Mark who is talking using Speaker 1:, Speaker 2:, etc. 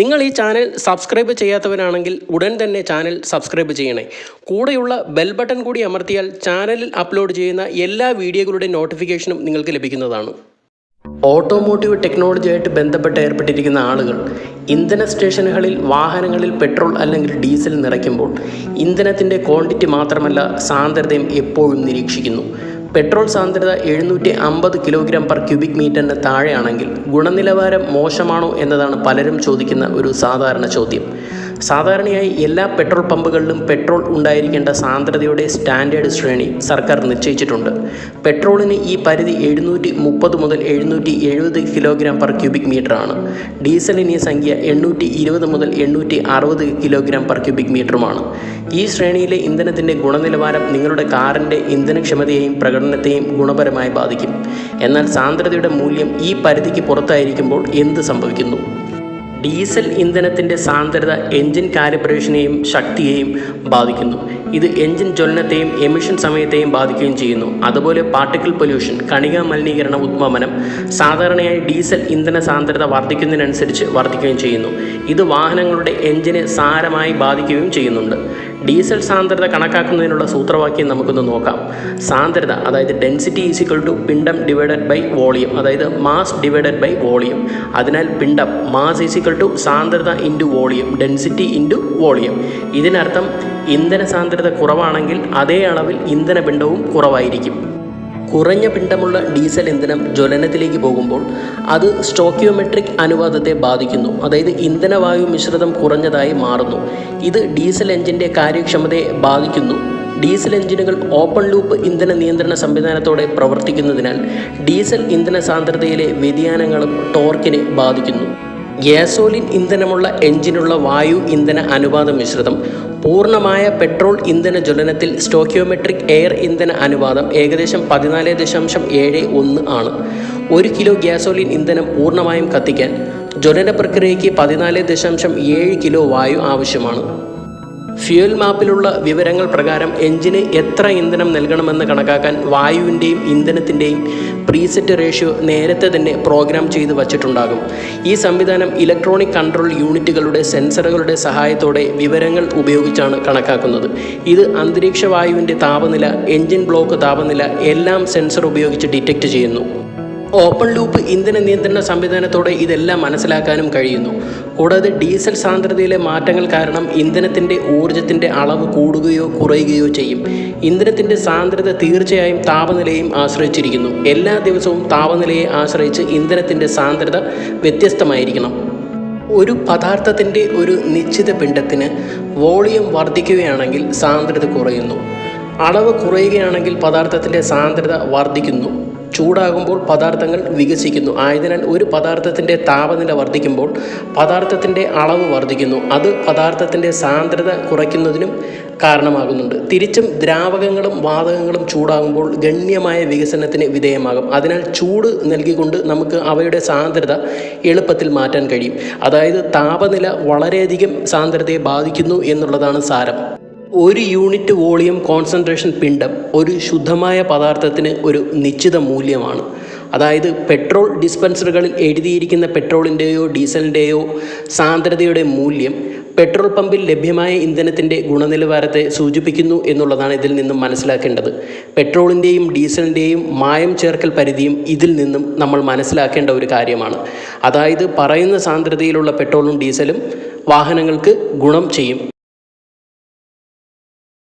Speaker 1: നിങ്ങൾ ഈ channel subscribe ചെയ്യാത്തവരാണെങ്കിൽ ഉടൻ തന്നെ ചാനൽ സബ്സ്ക്രൈബ് ചെയ്യണേ. കൂടെയുള്ള ബെൽ ബട്ടൺ കൂടി അമർത്തിയാൽ ചാനലിൽ അപ്ലോഡ് ചെയ്യുന്ന എല്ലാ വീഡിയോകളുടെ നോട്ടിഫിക്കേഷനും നിങ്ങൾക്ക് ലഭിക്കുന്നതാണ്. ഓട്ടോമോട്ടീവ് ടെക്നോളജിയായിട്ട് ബന്ധപ്പെട്ട് ഏർപ്പെട്ടിരിക്കുന്ന ആളുകൾ ഇന്ധന സ്റ്റേഷനുകളിൽ വാഹനങ്ങളിൽ പെട്രോൾ അല്ലെങ്കിൽ ഡീസൽ നിറയ്ക്കുമ്പോൾ ഇന്ധനത്തിന്റെ ക്വാണ്ടിറ്റി മാത്രമല്ല സാന്ദ്രതയും എപ്പോഴും നിരീക്ഷിക്കുന്നു. പെട്രോൾ സാന്ദ്രത എഴുന്നൂറ്റി അമ്പത് കിലോഗ്രാം പെർ ക്യൂബിക് മീറ്ററിന് താഴെയാണെങ്കിൽ ഗുണനിലവാരം മോശമാണോ എന്നതാണ് പലരും ചോദിക്കുന്ന ഒരു സാധാരണ ചോദ്യം. സാധാരണയായി എല്ലാ പെട്രോൾ പമ്പുകളിലും പെട്രോൾ ഉണ്ടായിരിക്കേണ്ട സാന്ദ്രതയുടെ സ്റ്റാൻഡേർഡ് ശ്രേണി സർക്കാർ നിശ്ചയിച്ചിട്ടുണ്ട്. പെട്രോളിന് ഈ പരിധി എഴുന്നൂറ്റി മുപ്പത് മുതൽ എഴുന്നൂറ്റി എഴുപത് കിലോഗ്രാം പെർ ക്യൂബിക് മീറ്റർ ആണ്. ഡീസലിന് ഈ സംഖ്യ എണ്ണൂറ്റി ഇരുപത് മുതൽ എണ്ണൂറ്റി അറുപത് കിലോഗ്രാം പെർ ക്യൂബിക് മീറ്ററുമാണ്. ഈ ശ്രേണിയിലെ ഇന്ധനത്തിന്റെ ഗുണനിലവാരം നിങ്ങളുടെ കാറിന്റെ ഇന്ധനക്ഷമതയെയും പ്രകടനത്തെയും ഗുണപരമായി ബാധിക്കും. എന്നാൽ സാന്ദ്രതയുടെ മൂല്യം ഈ പരിധിക്ക് പുറത്തായിരിക്കുമ്പോൾ എന്ത് സംഭവിക്കുന്നു? ഡീസൽ ഇന്ധനത്തിന്റെ സാന്ദ്രത എഞ്ചിൻ കാലിബ്രേഷനെയും ശക്തിയെയും ബാധിക്കുന്നു. ഇത് എഞ്ചിൻ ജ്വലനത്തെയും എമിഷൻ സമയത്തെയും ബാധിക്കുകയും ചെയ്യുന്നു. അതുപോലെ പാർട്ടിക്കിൾ പൊല്യൂഷൻ കണിക മലിനീകരണ ഉദ്വമനം സാധാരണയായി ഡീസൽ ഇന്ധന സാന്ദ്രത വർദ്ധിക്കുന്നതിനനുസരിച്ച് വർദ്ധിക്കുകയും ചെയ്യുന്നു. ഇത് വാഹനങ്ങളുടെ എഞ്ചിനെ സാരമായി ബാധിക്കുകയും ചെയ്യുന്നുണ്ട്. ഡീസൽ സാന്ദ്രത കണക്കാക്കുന്നതിനുള്ള സൂത്രവാക്യം നമുക്കൊന്ന് നോക്കാം. സാന്ദ്രത അതായത് ഡെൻസിറ്റി ഈസ് ഈക്വൽ ടു പിണ്ടം ഡിവൈഡഡ് ബൈ വോളിയം. അതായത് മാസ് ഡിവൈഡഡ് ബൈ വോളിയം. അതിനാൽ പിണ്ടം മാസ് ഈസ് ഈക്വൽ ടു സാന്ദ്രത into volume density into volume. ഇതിനർത്ഥം ഇന്ധന സാന്ദ്രത കുറവാണെങ്കിൽ അതേ അളവിൽ ഇന്ധന പിണ്ഡവും കുറവായിരിക്കും. കുറഞ്ഞ പിണ്ഡമുള്ള ഡീസൽ ഇന്ധനം ജ്വലനത്തിലേക്ക് പോകുമ്പോൾ അത് സ്റ്റോക്കിയോമെട്രിക് അനുപാതത്തെ ബാധിക്കുന്നു. അതായത് ഇന്ധനവായു മിശ്രിതം കുറഞ്ഞതായി മാറുന്നു. ഇത് ഡീസൽ എഞ്ചിന്റെ കാര്യക്ഷമതയെ ബാധിക്കുന്നു. ഡീസൽ എഞ്ചിനുകൾ ഓപ്പൺ ലൂപ്പ് ഇന്ധന നിയന്ത്രണ സംവിധാനത്തോടെ പ്രവർത്തിക്കുന്നതിനാൽ ഡീസൽ ഇന്ധന സാന്ദ്രതയിലെ വ്യതിയാനങ്ങളും ടോർക്കിനെ ബാധിക്കുന്നു. ഗ്യാസോലിൻ ഇന്ധനമുള്ള എഞ്ചിനുള്ള വായു ഇന്ധന അനുപാത മിശ്രിതം പൂർണമായ പെട്രോൾ ഇന്ധന ജ്വലനത്തിൽ സ്റ്റോക്കിയോമെട്രിക് എയർ ഇന്ധന അനുപാതം ഏകദേശം പതിനാല് ദശാംശം ഏഴ് ഒന്ന് ആണ്. ഒരു കിലോ ഗ്യാസോലിൻ ഇന്ധനം പൂർണമായും കത്തിക്കാൻ ജ്വലന പ്രക്രിയയ്ക്ക് പതിനാല് ദശാംശം ഏഴ് കിലോ വായു ആവശ്യമാണ്. ഫ്യൂൽ മാപ്പിലുള്ള വിവരങ്ങൾ പ്രകാരം എഞ്ചിന് എത്ര ഇന്ധനം നൽകണമെന്ന് കണക്കാക്കാൻ വായുവിന്റെയും ഇന്ധനത്തിന്റെയും പ്രീസെറ്റ് റേഷ്യോ നേരത്തെ തന്നെ പ്രോഗ്രാം ചെയ്ത് വച്ചിട്ടുണ്ടാകും. ഈ സംവിധാനം ഇലക്ട്രോണിക് കൺട്രോൾ യൂണിറ്റുകളുടെ സെൻസറുകളുടെ സഹായത്തോടെ വിവരങ്ങൾ ഉപയോഗിച്ചാണ് കണക്കാക്കുന്നത്. ഇത് അന്തരീക്ഷ വായുവിന്റെ താപനില എഞ്ചിൻ ബ്ലോക്ക് താപനില എല്ലാം സെൻസർ ഉപയോഗിച്ച് ഡിറ്റക്റ്റ് ചെയ്യുന്നു. ഓപ്പൺ ലൂപ്പ് ഇന്ധന നിയന്ത്രണ സംവിധാനത്തോടെ ഇതെല്ലാം മനസ്സിലാക്കാനും കഴിയുന്നു. കൂടാതെ ഡീസൽ സാന്ദ്രതയിലെ മാറ്റങ്ങൾ കാരണം ഇന്ധനത്തിന്റെ ഊർജത്തിന്റെ അളവ് കൂടുകയോ കുറയുകയോ ചെയ്യും. ഇന്ധനത്തിന്റെ സാന്ദ്രത തീർച്ചയായും താപനിലയും ആശ്രയിച്ചിരിക്കുന്നു. എല്ലാ ദിവസവും താപനിലയെ ആശ്രയിച്ച് ഇന്ധനത്തിന്റെ സാന്ദ്രത വ്യത്യസ്തമായിരിക്കണം. ഒരു പദാർത്ഥത്തിന്റെ ഒരു നിശ്ചിത പിണ്ഡത്തിന് വോളിയം വർദ്ധിക്കുകയാണെങ്കിൽ സാന്ദ്രത കുറയുന്നു. അളവ് കുറയുകയാണെങ്കിൽ പദാർത്ഥത്തിന്റെ സാന്ദ്രത വർദ്ധിക്കുന്നു. ചൂടാകുമ്പോൾ പദാർത്ഥങ്ങൾ വികസിക്കുന്നു. ആയതിനാൽ ഒരു പദാർത്ഥത്തിന്റെ താപനില വർദ്ധിക്കുമ്പോൾ പദാർത്ഥത്തിന്റെ അളവ് വർദ്ധിക്കുന്നു. അത് പദാർത്ഥത്തിന്റെ സാന്ദ്രത കുറയ്ക്കുന്നതിനും കാരണമാകുന്നുണ്ട്. തിരിച്ചും ദ്രാവകങ്ങളും വാതകങ്ങളും ചൂടാകുമ്പോൾ ഗണ്യമായ വികസനത്തിന് വിധേയമാകും. അതിനാൽ ചൂട് നൽകിക്കൊണ്ട് നമുക്ക് അവയുടെ സാന്ദ്രത എളുപ്പത്തിൽ മാറ്റാൻ കഴിയും. അതായത് താപനില വളരെയധികം സാന്ദ്രതയെ ബാധിക്കുന്നു എന്നുള്ളതാണ് സാരം. ഒരു യൂണിറ്റ് വോളിയം കോൺസെൻട്രേഷൻ പിണ്ഡം ഒരു ശുദ്ധമായ പദാർത്ഥത്തിന് ഒരു നിശ്ചിത മൂല്യമാണ്. അതായത് പെട്രോൾ ഡിസ്പെൻസറുകളിൽ എഴുതിയിരിക്കുന്ന പെട്രോളിന്റെയോ ഡീസലിന്റെയോ സാന്ദ്രതയുടെ മൂല്യം പെട്രോൾ പമ്പിൽ ലഭ്യമായ ഇന്ധനത്തിന്റെ ഗുണനിലവാരത്തെ സൂചിപ്പിക്കുന്നു എന്നുള്ളതാണ് ഇതിൽ നിന്നും മനസ്സിലാക്കേണ്ടത്. പെട്രോളിന്റെയും ഡീസലിന്റെയും മായം ചേർക്കൽ പരിധിയും ഇതിൽ നിന്നും നമ്മൾ മനസ്സിലാക്കേണ്ട ഒരു കാര്യമാണ്. അതായത് പറയുന്ന സാന്ദ്രതയിലുള്ള പെട്രോളും ഡീസലും വാഹനങ്ങൾക്ക് ഗുണം ചെയ്യും.